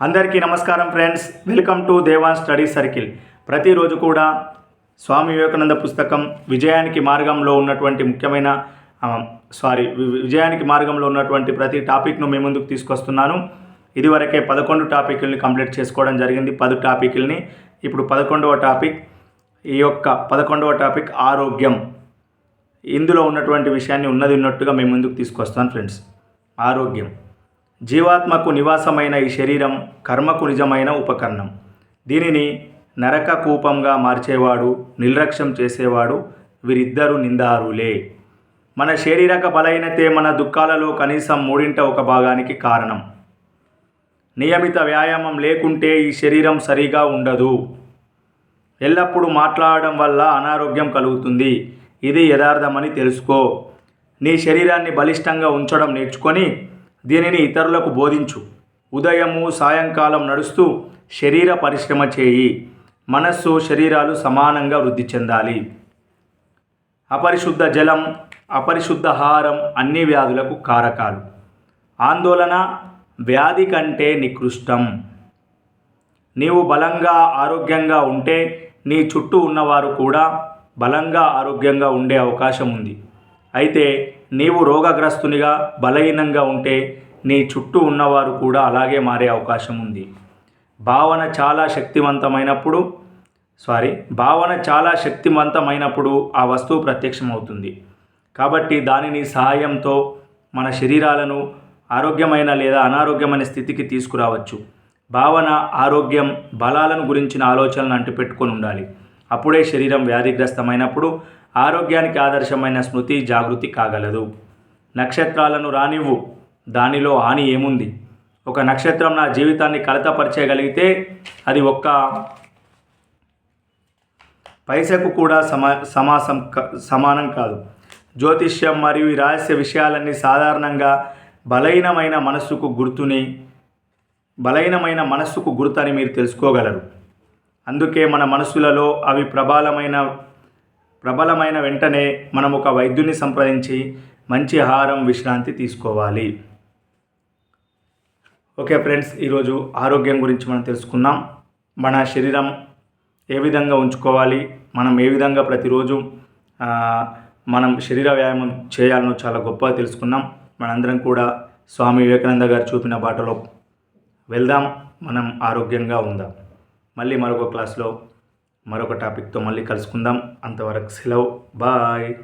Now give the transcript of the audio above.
అందరికీ నమస్కారం friends. Welcome to Devan study circle. ప్రతిరోజు కూడా స్వామి వివేకానంద పుస్తకం విజయానికి మార్గంలో ఉన్నటువంటి ముఖ్యమైన సారీ విజయానికి మార్గంలో ఉన్నటువంటి ప్రతి టాపిక్ను మీ ముందుకు తీసుకొస్తున్నాను. ఇదివరకే పదకొండు టాపిక్ల్ని కంప్లీట్ చేసుకోవడం జరిగింది. పది టాపిక్ల్ని. ఇప్పుడు పదకొండవ టాపిక్ ఈ యొక్క పదకొండవ టాపిక్ ఆరోగ్యం. ఇందులో ఉన్నటువంటి విషయాన్ని ఉన్నది ఉన్నట్టుగా మేము ముందుకు తీసుకొస్తాను ఫ్రెండ్స్. ఆరోగ్యం. జీవాత్మకు నివాసమైన ఈ శరీరం కర్మకు నిజమైన ఉపకరణం. దీనిని నరక కూపంగా మార్చేవాడు నిర్లక్ష్యం చేసేవాడు వీరిద్దరూ నిందారులే. మన శారీరక బలహీనతే మన దుఃఖాలలో కనీసం మూడింట ఒక భాగానికి కారణం. నియమిత వ్యాయామం లేకుంటే ఈ శరీరం సరిగా ఉండదు. ఎల్లప్పుడూ మాట్లాడడం వల్ల అనారోగ్యం కలుగుతుంది. ఇది యథార్థమని తెలుసుకో. నీ శరీరాన్ని బలిష్టంగా ఉంచడం నేర్చుకొని దీనిని ఇతరులకు బోధించు. ఉదయము సాయంకాలం నడుస్తూ శరీర పరిశ్రమ చేయి. మనస్సు శరీరాలు సమానంగా వృద్ధి చెందాలి. అపరిశుద్ధ జలం అపరిశుద్ధ ఆహారం అన్ని వ్యాధులకు కారకాలు. ఆందోళన వ్యాధి కంటే నికృష్టం. నీవు బలంగా ఆరోగ్యంగా ఉంటే నీ చుట్టూ ఉన్నవారు కూడా బలంగా ఆరోగ్యంగా ఉండే అవకాశం ఉంది. అయితే నీవు రోగగ్రస్తునిగా బలహీనంగా ఉంటే నీ చుట్టూ ఉన్నవారు కూడా అలాగే మారే అవకాశం ఉంది. భావన చాలా శక్తివంతమైనప్పుడు సారీ భావన చాలా శక్తివంతమైనప్పుడు ఆ వస్తువు ప్రత్యక్షమవుతుంది. కాబట్టి దానిని సహాయంతో మన శరీరాలను ఆరోగ్యమైన లేదా అనారోగ్యమైన స్థితికి తీసుకురావచ్చు. భావన ఆరోగ్యం బలాలను గురించిన ఆలోచనలు అంటిపెట్టుకొని ఉండాలి. అప్పుడే శరీరం వ్యాధిగ్రస్తమైనప్పుడు ఆరోగ్యానికి ఆదర్శమైన స్మృతి జాగృతి కాగలదు. నక్షత్రాలను రానివ్వు దానిలో హాని ఏముంది? ఒక నక్షత్రం నా జీవితాన్ని కలతపరిచేయగలిగితే అది ఒక్క పైసకు కూడా సమా సమాసం సమానం కాదు. జ్యోతిష్యం మరియు ఈ రహస్య విషయాలన్నీ సాధారణంగా బలహీనమైన మనస్సుకు గుర్తుని బలహీనమైన మనస్సుకు గుర్తని మీరు తెలుసుకోగలరు. అందుకే మన మనసులలో అవి ప్రబలమైన ప్రబలమైన వెంటనే మనం ఒక వైద్యుని సంప్రదించి మంచి ఆహారం విశ్రాంతి తీసుకోవాలి. ఓకే ఫ్రెండ్స్ ఈరోజు ఆరోగ్యం గురించి మనం తెలుసుకుందాం. మన శరీరం ఏ విధంగా ఉంచుకోవాలి? మనం ఏ విధంగా ప్రతిరోజు మనం శరీర వ్యాయామం చేయాలనో చాలా గొప్పగా తెలుసుకున్నాం మనందరం కూడా స్వామి వివేకానంద గారు చూపిన బాటలో వెళ్దాం. మనం ఆరోగ్యంగా ఉందాం. మళ్ళీ మరొక క్లాస్లో మరొక టాపిక్తో మళ్ళీ కలుసుకుందాం. అంతవరకు సెలవు. బాయ్.